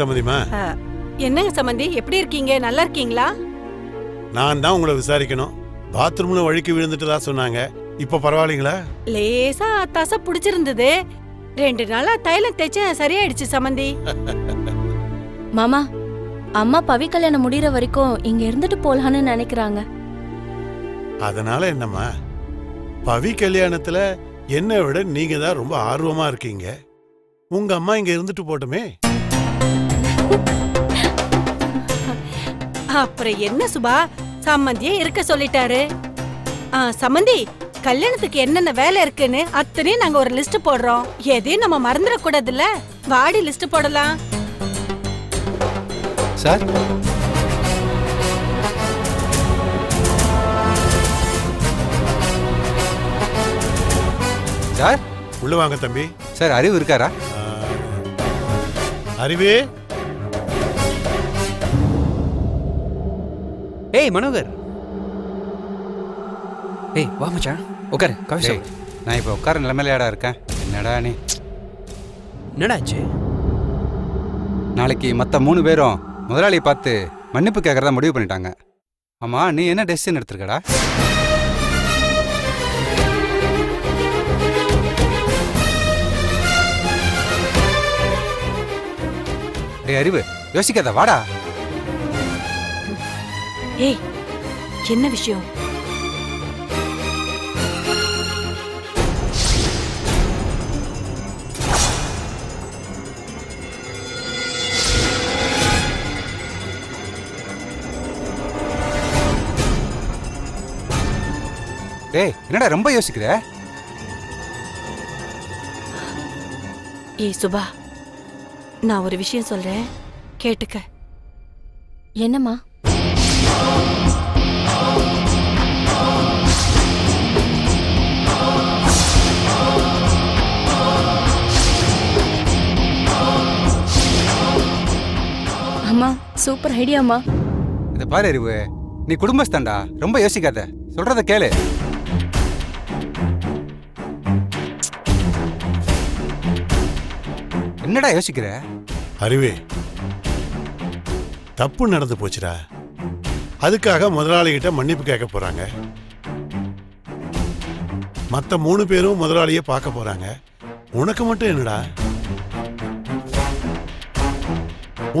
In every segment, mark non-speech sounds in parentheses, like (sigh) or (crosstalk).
சம்மதிமா என்னங்க சம்பந்தி? எப்படி இருக்கீங்க? நல்லா இருக்கீங்களா? நான் தான் உங்களை விசாரிக்கணும். பாத்ரூம்ல வழுக்கி விழுந்துட்டதா சொன்னாங்க. இப்ப பரவாயில்லைங்களா? லேசா தசை பிடிச்சிருந்தது. ரெண்டு நாளா தைலம் தேய்ச்சேன் சரியாயிடுச்சு சம்பந்தி. (laughs) மாமா அம்மா பவி கல்யாணம் முடியற வரைக்கும் இங்க இருந்துட்டு போலான்னு நினைக்கிறாங்க. அதனால என்னம்மா? பவி கல்யாணத்துல என்னை விட நீங்க தான் ரொம்ப ஆர்வமா இருக்கீங்க. உங்க அம்மா இங்க இருந்துட்டு போட்டுமே. அப்புறம் என்ன சுபா? சம்மந்தியே இருக்க சொல்லிட்டாரு. ஆ சம்மந்தி கல்யாணத்துக்கு என்னென்ன வேலை இருக்குன்னு அத்தனையும் நாங்க ஒரு லிஸ்ட் போடுறோம். எதையும் நம்ம மறந்துட கூடாதுல்ல வாடி லிஸ்ட் போடலாம். சார்? சார் உள்ள வாங்க தம்பி. சார் அறிவு இருக்காரா? அறிவே? ஏய் மனோகர். ஏய் வா மச்சான். உட்காரு காஃபி டேய், நான் இப்போ உட்கார நிலைமையிலடா இருக்கேன். என்னடா நீ? என்னடா ஆச்சு? நாளைக்கு மற்ற மூணு பேரும் முதலாளியை பார்த்து மன்னிப்பு கேட்கறதா முடிவு பண்ணிட்டாங்க. ஆமா நீ என்ன டெசிஷன் எடுத்திருக்கடா? டேய் அறிவு யோசிக்காத வாடா. ஏய் என்ன விஷயம்? டேய் என்னடா ரொம்ப யோசிக்கிற? ஏய் சுபா நான் ஒரு விஷயம் சொல்றேன். கேட்டுக்க. என்னம்மா? அம்மா சூப்பர் ஐடியாம்மா இதை பாரு அறிவு நீ குடும்பஸ்தான்டா. ரொம்ப யோசிக்காத. சொல்றத கேளு. என்னடா யோசிக்கிற? அறிவே தப்பு நடந்து போச்சுடா. அதுக்காக முதலாளிகிட்ட மன்னிப்பு கேட்க போறாங்க. மத்த மூணு பேரும் முதலாளிய பார்க்க போறாங்க. உனக்கு மட்டும் என்னடா?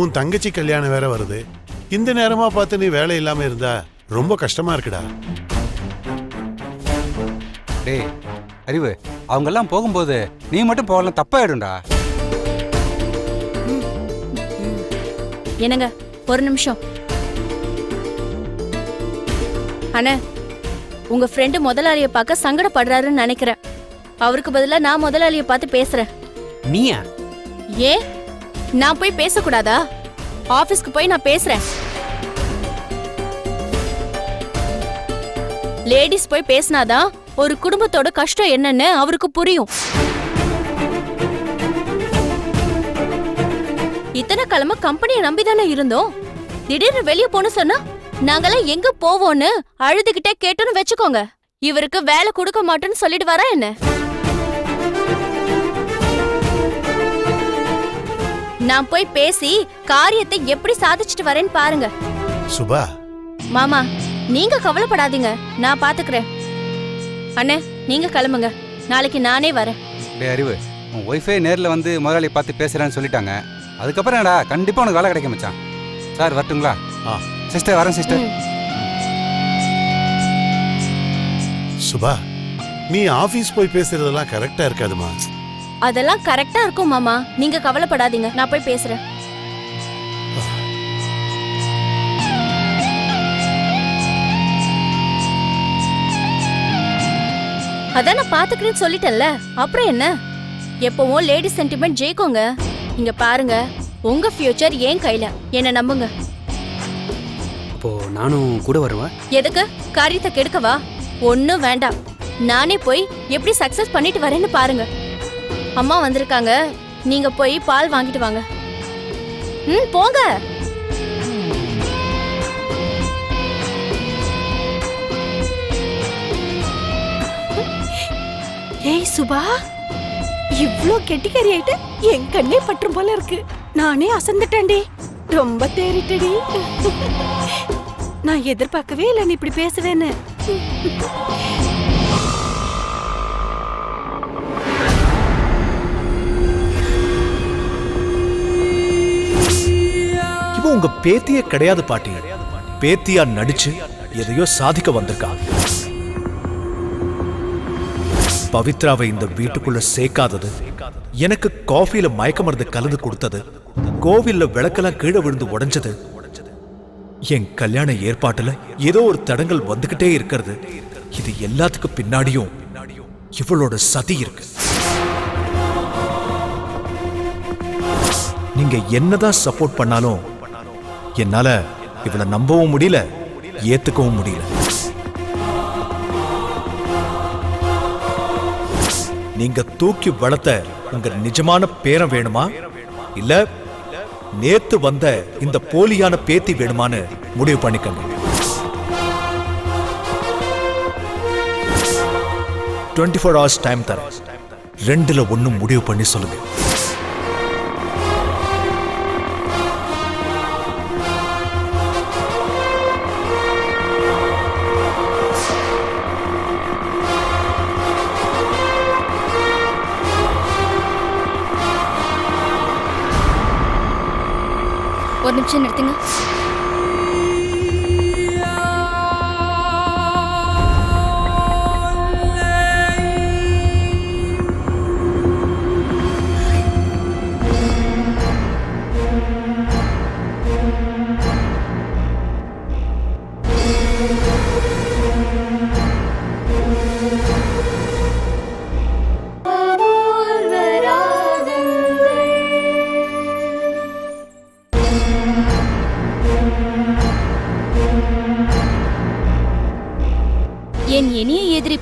உன் தங்கச்சி கல்யாணம் வேற வருது. இந்த நேரமா பார்த்து நீ வேலை இல்லாம இருந்தா ரொம்ப கஷ்டமா இருக்குடா. டேய் அறிவு அவங்கெல்லாம் போகும்போது நீ மட்டும் போகலாம் தப்பாயிடும்டா. என்னங்க ஒரு நிமிஷம். அண்ணே உங்க ஃப்ரெண்டு முதலாளிய பார்க்க சங்கடப்படுறாருன்னு நினைக்கிறேன். அவருக்கு பதிலா நான் முதலாளிய பார்த்து பேசுறேன். நீயா? ஏன் நான் போய் பேசக்கூடாதா? ஆபீஸ்க்கு போய் நான் பேசுறேன். லேடிஸ் போய் பேசினாதான் ஒரு குடும்பத்தோட கஷ்டம் என்னன்னு அவருக்கு புரியும். இத்தனை கிழமை கம்பெனியை நம்பிதானே இருந்தோம்? திடீர்னு வெளிய போன்னு சொன்னா நாங்கெல்லாம் எங்க போவோம்னு அழுதுகிட்டே கேட்டோன்னு வச்சுக்கோங்க. இவருக்கு வேலை கொடுக்க மாட்டேன்னு சொல்லிட்டு வரா என்ன? நான் போய் பேசி காரியத்தை எப்படி சாதிச்சுட்டு வரேன்னு பாருங்க. சுபா. மாமா நீங்க கவலைப்படாதீங்க. நான் பாத்துக்கிறேன். அண்ணே நீங்க கிளம்புங்க. நாளைக்கு நானே வரேன். டேய் அறிவு உன் ஒய்ஃபே நேரில் வந்து முதலாளியை பார்த்து பேசுறேன்னு சொல்லிட்டாங்க. அதுக்கப்புறம் என்னடா? கண்டிப்பா உனக்கு வேலை கிடைக்கும் மச்சான். சார் வரட்டுங்களா? ஆ. சிஸ்டர் வரேன் சிஸ்டர் ம். சுபா நீ ஆபீஸ் போய் பேசுறதெல்லாம் கரெக்டா இருக்காதுமா? அதெல்லாம் கரெக்டா இருக்கும் மாமா. நீங்க கவலைப்படாதீங்க. நான் போய் பேசுறேன். அதான் நான் பாத்துக்கிறேன்னு சொல்லிட்டேன்ல. அப்புறம் என்ன? எப்பவும் லேடி சென்டிமெண்ட் ஜெயிக்கோங்க. இங்க பாருங்க. உங்க ஃபியூச்சர் ஏன் கையில. என்ன நம்புங்க. அப்போ நானும் கூட வருவா? எதுக்கு? காரியத்தை கெடுக்கவா? ஒன்னும் வேண்டாம். நானே போய் எப்படி சக்சஸ் பண்ணிட்டு வரேன்னு பாருங்க. அம்மா வந்திருக்காங்க. நீங்க போய் பால் வாங்கிட்டு வாங்க. ம் போங்க. ஏய் சுபா. இவ்ளோ கெட்டிக்காரி ஆயிட்டு என் கண்ணே பற்றும் போல இருக்கு. நானே அசந்துட்டேன்டி. ரொம்ப தேறிட்டடி. நான் எதிர்பார்க்கவே இல்லை நீ இப்படி பேசுவேன்னு. இவன் உங்க பேத்தியே கிடையாது பாட்டி. பேத்தியா நடிச்சு எதையோ சாதிக்க வந்திருக்கா. பவித்ராவை இந்த வீட்டுக்குள்ள சேர்க்காதது எனக்கு காஃபில மயக்க மருந்து கலந்து கொடுத்தது கோவில்ல விளக்கெல்லாம் கீழே விழுந்து உடைஞ்சது என் கல்யாண ஏற்பாட்டுல ஏதோ ஒரு தடங்கள் வந்துகிட்டே இருக்கிறது. இது எல்லாத்துக்கும் பின்னாடியும் இவளோட சதி இருக்கு. நீங்க என்னதான் சப்போர்ட் பண்ணாலும் என்னால இவளை நம்பவும் முடியல ஏத்துக்கவும் முடியல. நீங்க தூக்கி வளர்த்த உங்க நிஜமான பேரம் வேணுமா? இல்ல நேத்து வந்த இந்த போலியான பேத்தி வேணுமான்னு முடிவு பண்ணிக்கங்க. டுவெண்ட்டி ஃபோர் ஹவர்ஸ் டைம் தரேன். ரெண்டுல ஒண்ணும் முடிவு பண்ணி சொல்லுங்க. ஒரு நிமிஷம் நிறுத்துங்க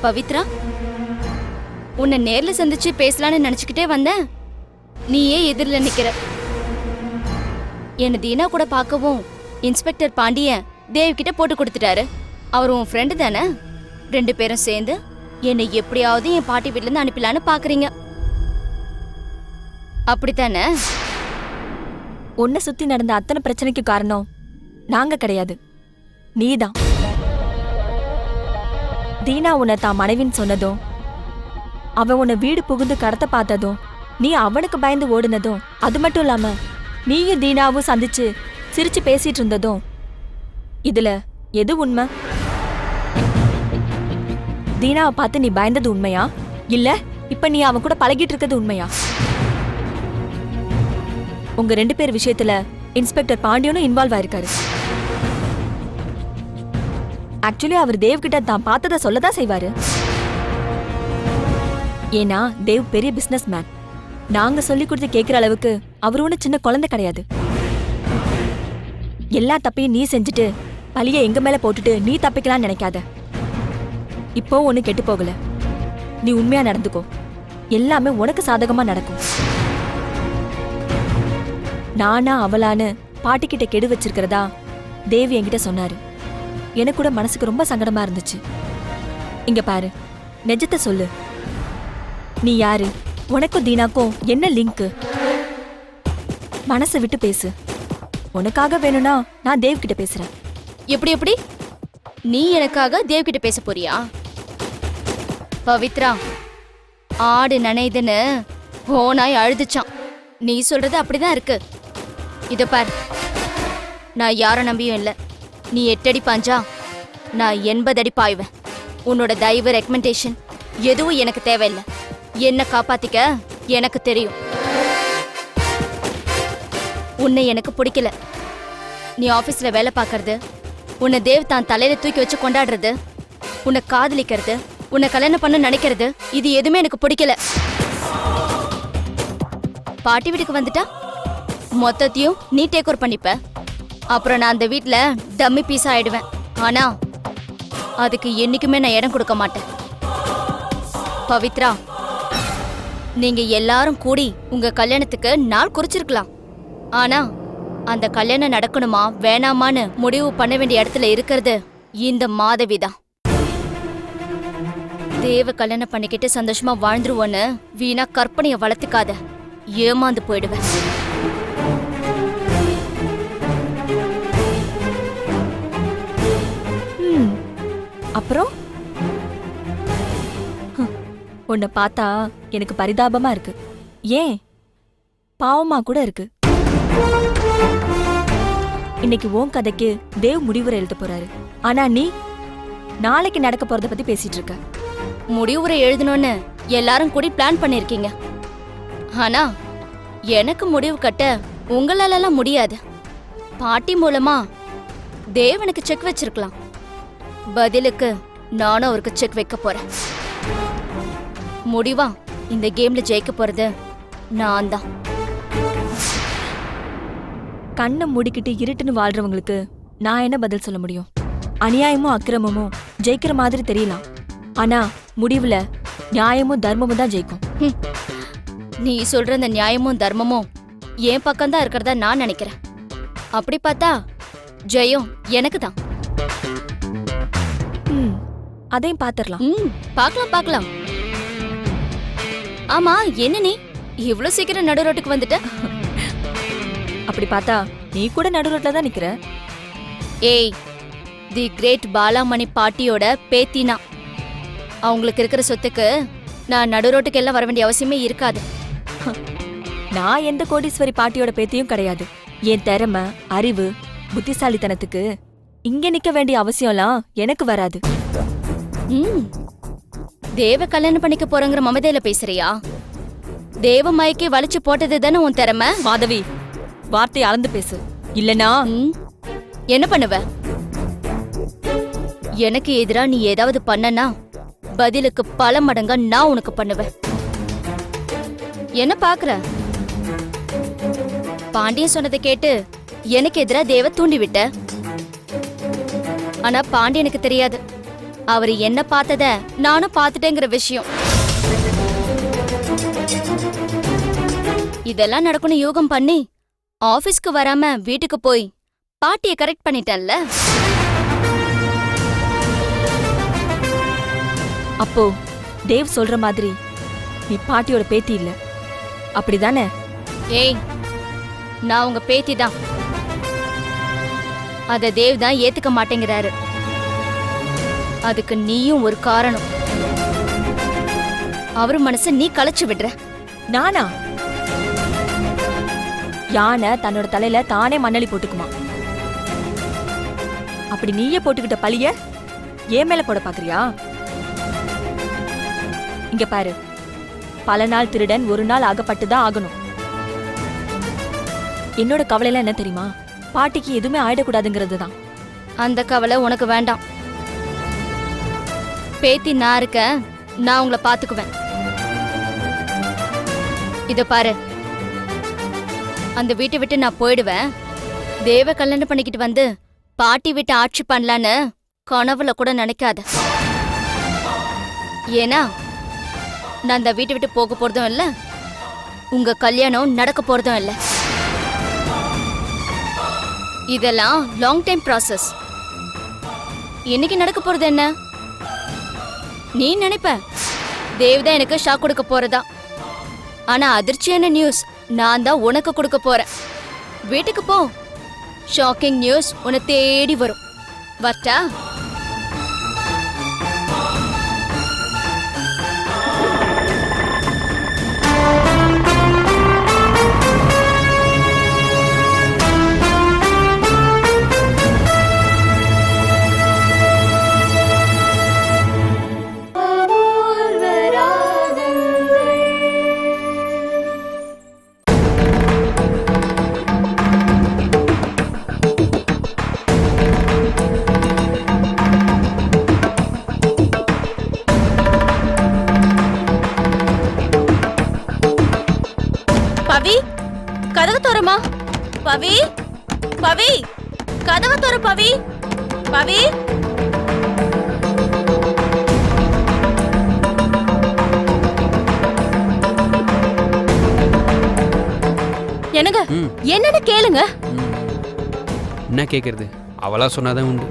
பவித்ரா? உன்னை நேர்ல சந்திச்சு பேசலாம்னு நினைச்சுக்கிட்டே வந்தேன். நீயே எதிரில் நிக்கிற. என்ன தீனா கூட பார்க்கவும் இன்ஸ்பெக்டர் பாண்டியன் தேவ் கிட்ட போட்டு கொடுத்துட்டாரு. அவர் உன் ஃப்ரெண்டு தானே? ரெண்டு பேரும் சேர்ந்து என்னை எப்படியாவது என் பாட்டி வீட்ல அனுப்பிலான்னு பார்க்குறீங்க பாக்குறீங்க. அப்படித்தானே? உன்னை சுத்தி நடந்த அத்தனை பிரச்சனைக்கு காரணம் நாங்க கிடையாது. நீதான். தீனா உன்னை தான் மனைவின்னு சொன்னதும் அவன் உன்னை வீடு புகுந்து கடத்த பார்த்ததும் நீ அவனுக்கு பயந்து ஓடுனதும் அது மட்டும் இல்லாம நீயும் தீனாவும் சந்திச்சு சிரிச்சு பேசிட்டு இருந்ததும். இதுல எது உண்மை? தீனாவை பார்த்து நீ பயந்தது உண்மையா? இல்ல இப்ப நீ அவன் கூட பழகிட்டு இருக்கிறது உண்மையா? உங்க ரெண்டு பேர் விஷயத்துல இன்ஸ்பெக்டர் பாண்டியனும் இன்வால்வ் ஆயிருக்காரு. ஆக்சுவலி அவர் தேவ் கிட்ட தான் பார்த்ததை சொல்லதான் செய்வாரு. ஏன்னா தேவ் பெரிய பிசினஸ் மேன் நாங்க சொல்லி கொடுத்து கேட்கிற அளவுக்கு அவர் ஒன்றும் சின்ன குழந்தை கிடையாது. எல்லா தப்பையும் நீ செஞ்சுட்டு பழிய எங்க மேல போட்டுட்டு நீ தப்பிக்கலாம்னு நினைக்காத. இப்போ ஒன்றும் கெட்டு போகல. நீ உண்மையா நடந்துக்கோ. எல்லாமே உனக்கு சாதகமா நடக்கும். நானா அவளான்னு பாட்டிக்கிட்ட கெடு வச்சிருக்கிறதா தேவி என்கிட்ட சொன்னாரு. எனக்கு கூட மனசுக்கு ரொம்ப சங்கடமா இருந்துச்சு. இங்க பாரு நெஜத்தை சொல்லு. நீ யாரு? உனக்கும் தீனாக்கும் என்ன லிங்க் மனசை விட்டு பேசு. உனக்காக வேணும்னா நான் தேவ் கிட்ட பேசுறேன். எப்படி எப்படி? நீ எனக்காக தேவ் கிட்ட பேச போறியா? பவித்ரா ஆடு நனையுதுன்னு ஓனாய் அழுதுச்சான் நீ சொல்றது அப்படிதான் இருக்கு. இத பார். நான் யாரை நம்பியும் இல்லை. நீ எட்டடி பாஞ்சா? நான் எண்பது அடி பாய்வேன். உன்னோட தயவு ரெக்கமெண்டேஷன் எதுவும் எனக்கு தேவையில்லை. என்ன காப்பாத்திக்க எனக்கு தெரியும். உன்னை எனக்கு பிடிக்கல. நீ ஆஃபீஸில் வேலை பார்க்கறது உன்னை தேவ் தான் தலையில தூக்கி வச்சு கொண்டாடுறது உன்னை காதலிக்கிறது உன்னை கல்யாணம் பண்ண நினைக்கிறது இது எதுவுமே எனக்கு பிடிக்கல. பாட்டி வீட்டுக்கு வந்துட்டா? மொத்தத்தையும் நீ டேக் ஓவர் பண்ணிப்ப. அப்புறம் நான் அந்த வீட்ல டம்மி பீஸ் ஆயிடுவேன். ஆனா அதுக்கு என்னைக்குமே நான் இடம் கொடுக்க மாட்டேன். பவித்ரா நீங்க எல்லாரும் கூடி உங்க கல்யாணத்துக்கு நாள் குறிச்சிருக்கலாம். ஆனா அந்த கல்யாணம் நடக்கணுமா வேணாமான்னு முடிவு பண்ண வேண்டிய இடத்துல இருக்கிறது இந்த மாதவி தான் தேவ கல்யாணம் பண்ணிக்கிட்டு சந்தோஷமா வாழ்ந்துருவோன்னு வீணா கற்பனையை வளர்த்துக்காத. ஏமாந்து போயிடுவேன். அப்புறம்? உன்னை பார்த்தா எனக்கு பரிதாபமா இருக்கு. ஏன்? பாவமா கூட இருக்கு. இன்னைக்கு ஓன் கதைக்கு தேவ் முடிவுரை எழுத போறாரு. ஆனா நீ நாளைக்கு நடக்க போறத பத்தி பேசிட்டு இருக்க. முடிவுரை எழுதணும்னு எல்லாரும் கூடி பிளான் பண்ணிருக்கீங்க. ஆனா எனக்கு முடிவு கட்ட உங்களாலலாம் முடியாது. பாட்டி மூலமா தேவனுக்கு செக் வச்சிருக்கலாம். பதிலுக்கு நானும் அவருக்கு செக் வைக்க போறேன். முடிவா இந்த கேம்ல ஜெயிக்க போறது நான் தான். கண்ணை மூடிக்கிட்டு இருட்டுன்னு வாழ்றவங்களுக்கு நான் என்ன பதில் சொல்ல முடியும்? அநியாயமும் அக்கிரமமும் ஜெயிக்கிற மாதிரி தெரியலாம். ஆனா முடிவுல நியாயமும் தர்மமும் தான் ஜெயிக்கும். ஹம். நீ சொல்ற இந்த நியாயமும் தர்மமும் என் பக்கம்தான் இருக்கிறதா நான் நினைக்கிறேன். அப்படி பார்த்தா ஜெயம் எனக்கு தான். அதையும் பாத்திரலாம். ம் பார்க்கலாம் பார்க்கலாம் ஆமா என்ன நீ? இவ்ளோ சீக்கிரம் நடு ரோட்டுக்கு வந்துட்ட? அப்படி பார்த்தா நீ கூட நடு ரோட்ல தான் நிக்கிற? ஏய் தி கிரேட் பாலாமணி பாட்டியோட பேத்தினா. அவங்களுக்கு இருக்கிற சொத்துக்கு நான் நடு ரோட்டுக்கு எல்லாம் வர வேண்டிய அவசியமே இருக்காது. நான் எந்த கோடீஸ்வரி பாட்டியோட பேத்தியும் கிடையாது. என் திறமை அறிவு புத்திசாலித்தனத்துக்கு இங்க நிக்க வேண்டிய அவசியம்லாம் எனக்கு வராது. தேவ கல்யாணம் பண்ணிக்க போறங்கிற மமதையில பேசுறியா? தேவ மயக்கி வலிச்சு போட்டது தானே உன் திறமை? மாதவி வார்த்தை அளந்து பேசு. இல்லனா என்ன பண்ணுவ? எனக்கு எதிரா நீ ஏதாவது பண்ணனா பதிலுக்கு பல மடங்கா நான் உனக்கு பண்ணுவேன். என்ன பாக்குற? பாண்டியன் சொன்னதை கேட்டு எனக்கு எதிரா தேவ தூண்டி விட்ட ஆனா பாண்டியனுக்கு தெரியாது. அவர் என்ன பார்த்தத நானும் பார்த்துட்டேங்கிற விஷயம். இதெல்லாம் நடக்கும்னு யோகம் பண்ணி ஆபீஸ்க்கு வராம வீட்டுக்கு போய் பாட்டியை கரெக்ட் பண்ணிட்டேன்ல. அப்போ தேவ் சொல்ற மாதிரி நீ பாட்டியோட பேத்தி இல்ல. அப்படிதானே? ஏய் நான் உங்க பேத்தி தான் அத தேவ் தான் ஏத்துக்க மாட்டேங்கிறாரு. அதுக்கு நீயும் ஒரு காரணம். அவர் மனச நீ களைச்சு விடுற. நானா? யானை தன்னோட தலையில தானே மண்ணலி போட்டுக்குமா? அப்படி நீயே போட்டுக்கிட்ட பழிய ஏன் மேல போட பாக்குறியா? இங்க பாரு. பல நாள் திருடன் ஒரு நாள் ஆகப்பட்டு தான் ஆகணும். என்னோட கவலைலாம் என்ன தெரியுமா? பாட்டிக்கு எதுவுமே ஆயிடக்கூடாதுங்கிறது தான் அந்த கவலை உனக்கு வேண்டாம். பேத்தி நான் இருக்கேன். நான் உங்களை பாத்துக்குவேன் இத பாரு. அந்த வீட்டை விட்டு நான் போயிடுவேன். தேவ கல்யாணம் பண்ணிக்கிட்டு வந்து பாட்டி விட்டு ஆட்சி பண்ணலான்னு கனவுல கூட நினைக்காத. ஏன்னா நான் அந்த வீட்டை விட்டு போக போறதும் இல்ல உங்க கல்யாணம் நடக்க போறதும் இல்ல. இதெல்லாம் லாங் டைம் ப்ராசஸ் இன்னைக்கு நடக்க போறது என்ன? நீ நினைப்ப? தேவ் தான் எனக்கு ஷாக் கொடுக்க போறதா? ஆனா அதிர்ச்சியான நியூஸ் நான் தான் உனக்கு கொடுக்க போறேன். வீட்டுக்கு போ. ஷாக்கிங் நியூஸ் உன்னை தேடி வரும். வரட்டா? தோறமா பவி பவி கதவு தோற பவி. பவி. என்னங்க. என்னன்னு கேளுங்க. என்ன கேட்கறது அவளா சொன்னாதான் உண்டு.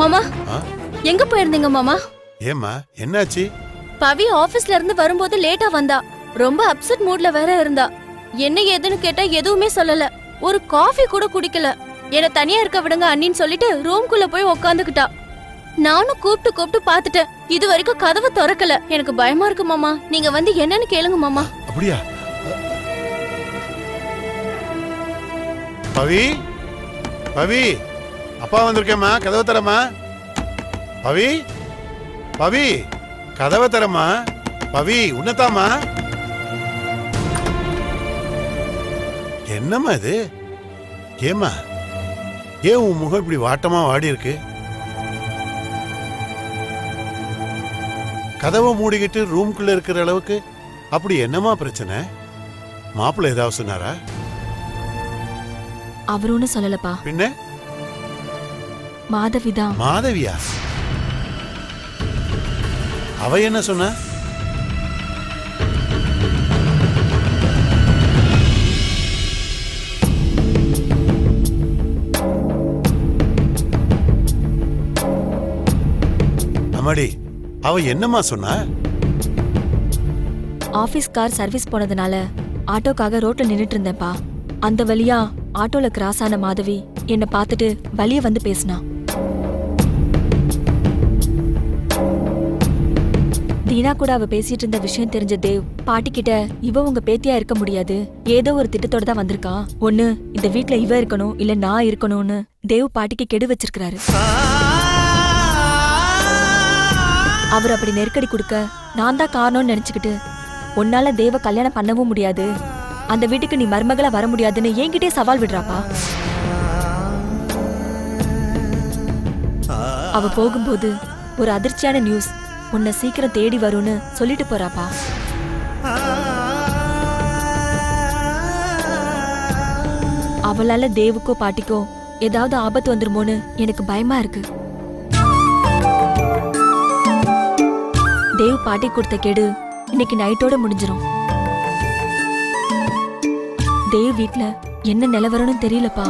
மாமா? எங்க போயிருந்தீங்க மாமா? ஏம்மா என்னாச்சு? பவி ஆபீஸ்ல இருந்து வரும்போது லேட்டா வந்தா. ரொம்ப அப்செட் மூட்ல வேற இருந்தா. என்ன ஏதுன்னு கேட்டா எதுவுமே சொல்லல. ஒரு காஃபி கூட குடிக்கல. என்ன தனியா இருக்க விடுங்க அண்ணின்னு சொல்லிட்டு ரூம்குள்ள போய் உக்காந்துக்கிட்டா. நானும் கூப்பிட்டு கூப்பிட்டு பாத்துட்டேன் இது வரைக்கும் கதவை திறக்கல. எனக்கு பயமா இருக்கு மாமா. நீங்க வந்து என்னன்னு கேளுங்க மாமா. அப்படியா? பவி? பவி? அப்பா வந்திருக்கேம்மா. கதவை தரமா பவி பவி கதவை தரமா பவி உன்னதாமா என்னம்மா இது? ஏம்மா? ஏன் உன் முகம் இப்படி வாட்டமா வாடி இருக்கு கதவை மூடிக்கிட்டு ரூம்குள்ள இருக்கிற அளவுக்கு அப்படி என்னம்மா பிரச்சனை? மாப்பிள்ளை ஏதாவது சொன்னாரா? அவர் ஒன்றும் சொல்லலப்பா. பின்ன? மாதவிதான். மாதவியா? அவ என்ன சொன்ன? அம்மாடி அவ என்னம்மா சொன்னா? ஆபீஸ் கார் சர்வீஸ் போனதுனால ஆட்டோக்காக ரோட்ல நின்னுட்டு இருந்தேன்ப்பா. அந்த வழியா ஆட்டோல கிராஸ் ஆன மாதவி என்னை பார்த்துட்டு வழிய வந்து பேசினா. தீனா கூட அவ பேசிட்டு இருந்த விஷயம் தெரிஞ்ச தேவ் பாட்டி கிட்ட இவ உங்க பேத்தியா இருக்க முடியாது. ஏதோ ஒரு திட்டத்தோட தான் வந்திருக்கா. ஒண்ணு இந்த வீட்ல இவ இருக்கணும் இல்ல நான் இருக்கணும்னு தேவ் பாட்டிக்கு கெடு வச்சிருக்கிறாரு. அவர் அப்படி நெருக்கடி கொடுக்க நான் தான் காரணம்னு நினைச்சுக்கிட்டு உன்னால தேவ கல்யாணம் பண்ணவும் முடியாது. அந்த வீட்டுக்கு நீ மருமகளா வர முடியாதுன்னு என்கிட்டே சவால் விடுறாப்பா. அவ போகும்போது ஒரு அதிர்ச்சியான நியூஸ் உன்னை சீக்கிரம் தேடி வரும்னு சொல்லிட்டு போறாப்பா. அவளால தேவுக்கோ பாட்டிக்கோ ஏதாவது ஆபத்து வந்துருமோன்னு எனக்கு பயமா இருக்கு. தேவ் பாட்டி கொடுத்த கெடு இன்னைக்கு நைட்டோட முடிஞ்சிடும் தேவ் வீட்ல என்ன நிலவரம்னு தெரியலப்பா.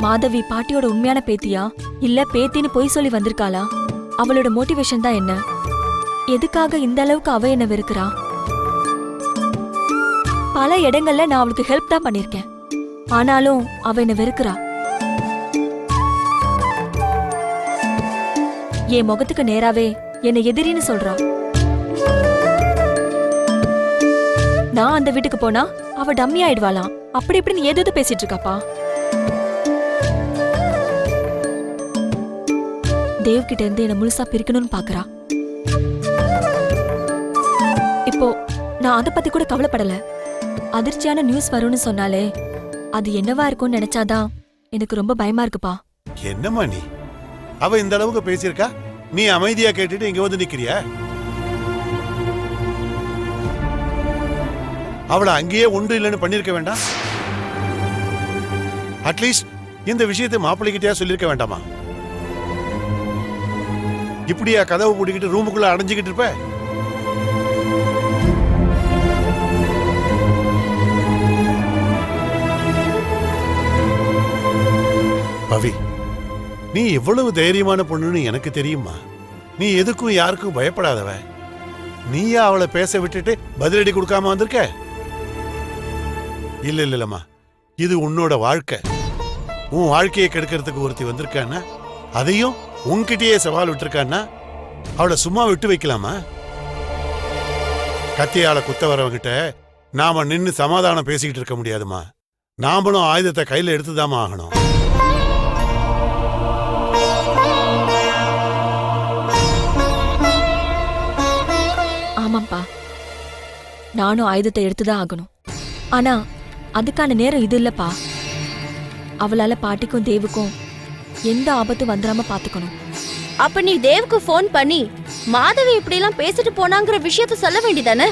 மாதவி பாட்டியோட உண்மையான பேத்தியா? இல்ல பேத்தின்னு பொய் சொல்லி வந்திருக்காளா? அவளோட மோட்டிவேஷன் தான் என்ன? எதுக்காக இந்த அளவுக்கு அவ என்ன வெறுக்கிறா? பல இடங்கள்ல நான் அவளுக்கு ஹெல்ப் தான் பண்ணிருக்கேன். ஆனாலும் அவ என்ன வெறுக்கிறா. என் முகத்துக்கு நேராவே என்னை எதிரின்னு சொல்றா. நான் அந்த வீட்டுக்கு போனா அவ டம்மி ஆயிடுவாளாம். அப்படி இப்படின்னு ஏதோ பேசிட்டு இருக்காப்பா. தேவ் கிட்ட இருந்து என்ன முழுசா பிரிக்கணும்னு பாக்குறா. இப்போ நான் அதை பத்தி கூட கவலைப்படல. அதிர்ச்சியான நியூஸ் வரும்னு சொன்னாலே அது என்னவா இருக்கும்னு நினைச்சாதான் எனக்கு ரொம்ப பயமா இருக்குப்பா. என்னம்மா நீ? அவ இந்த அளவுக்கு பேசியிருக்கா? நீ அமைதியா கேட்டுட்டு இங்க வந்து நிக்கிறியா? அவளை அங்கேயே ஒன்று இல்லைன்னு பண்ணிருக்க வேண்டாம்? அட்லீஸ்ட் இந்த விஷயத்தை மாப்பிள்ளைகிட்டயா சொல்லியிருக்க வேண்டாமா? இப்படியா கதவை பூட்டிக்கிட்டு ரூமுக்குள்ள அடைஞ்சுக்கிட்டு இருப்ப? பவி நீ எவ்வளவு தைரியமான பொண்ணுன்னு எனக்கு தெரியுமா நீ எதுக்கும் யாருக்கும் பயப்படாதவ. நீயா அவளை பேச விட்டுட்டு பதிலடி கொடுக்காம வந்திருக்க? இல்ல இல்ல இல்லம்மா. இது உன்னோட வாழ்க்கை. உன் வாழ்க்கையை கெடுக்கிறதுக்கு ஒருத்தி வந்திருக்கான்னா அதையும் உன்கிட்டயே சவால் விட்டுருக்கான்னா அவளை சும்மா விட்டு வைக்கலாமா? கத்தியால குத்த வரவங்கிட்ட நாம நின்னு சமாதானம் பேசிக்கிட்டு இருக்க முடியாதுமா. நாமளும் ஆயுதத்தை கையில எடுத்துதாம்மா ஆகணும். ஆமாப்பா நானும் ஆயுதத்தை எடுத்துதான் ஆகணும். ஆனா அதுக்கான நேரம் இது இல்லப்பா. அவளால பாட்டிக்கும் தேவுக்கும் எந்த ஆபத்தும் வந்துடாம பாத்துக்கணும். அப்ப நீ தேவுக்கு ஃபோன் பண்ணி மாதவி இப்படி எல்லாம் பேசிட்டு போனாங்கிற விஷயத்த சொல்ல வேண்டியதானே?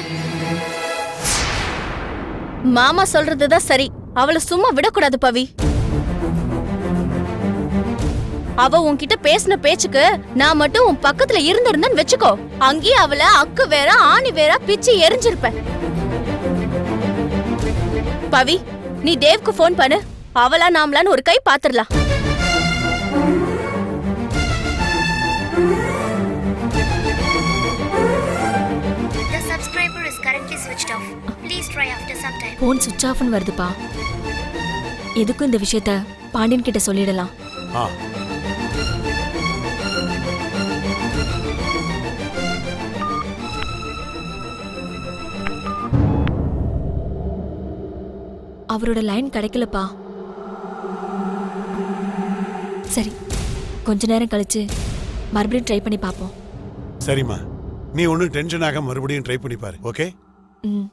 மாமா சொல்றதுதான் சரி. அவளை சும்மா விடக்கூடாது பவி. அவ உன்கிட்ட பேசின பேச்சுக்கு நான் மட்டும் உன் பக்கத்துல இருந்திருந்தேன்னு வச்சுக்கோ. அங்கேயே அவளை அக்கு வேற ஆணி வேற பிச்சு எரிஞ்சிருப்பேன். பவி நீ தேவ்க்கு ஃபோன் பண்ணு. அவளா நாமளான்னு ஒரு கை பாத்துடலாம் போன் சுவிட்ச் ஆஃப்னு வருதுப்பா. எதுக்கும் இந்த விஷயத்த பாண்டியன் கிட்ட சொல்லிடலாம். ஆ. அவரோட லைன் கிடைக்கலப்பா. சரி கொஞ்ச நேரம் கழிச்சு மறுபடியும் ட்ரை பண்ணி பார்ப்போம். சரிம்மா. நீ ஒன்றும் டென்ஷன் ஆக மறுபடியும் ட்ரை பண்ணி பாரு ஓகே ம்.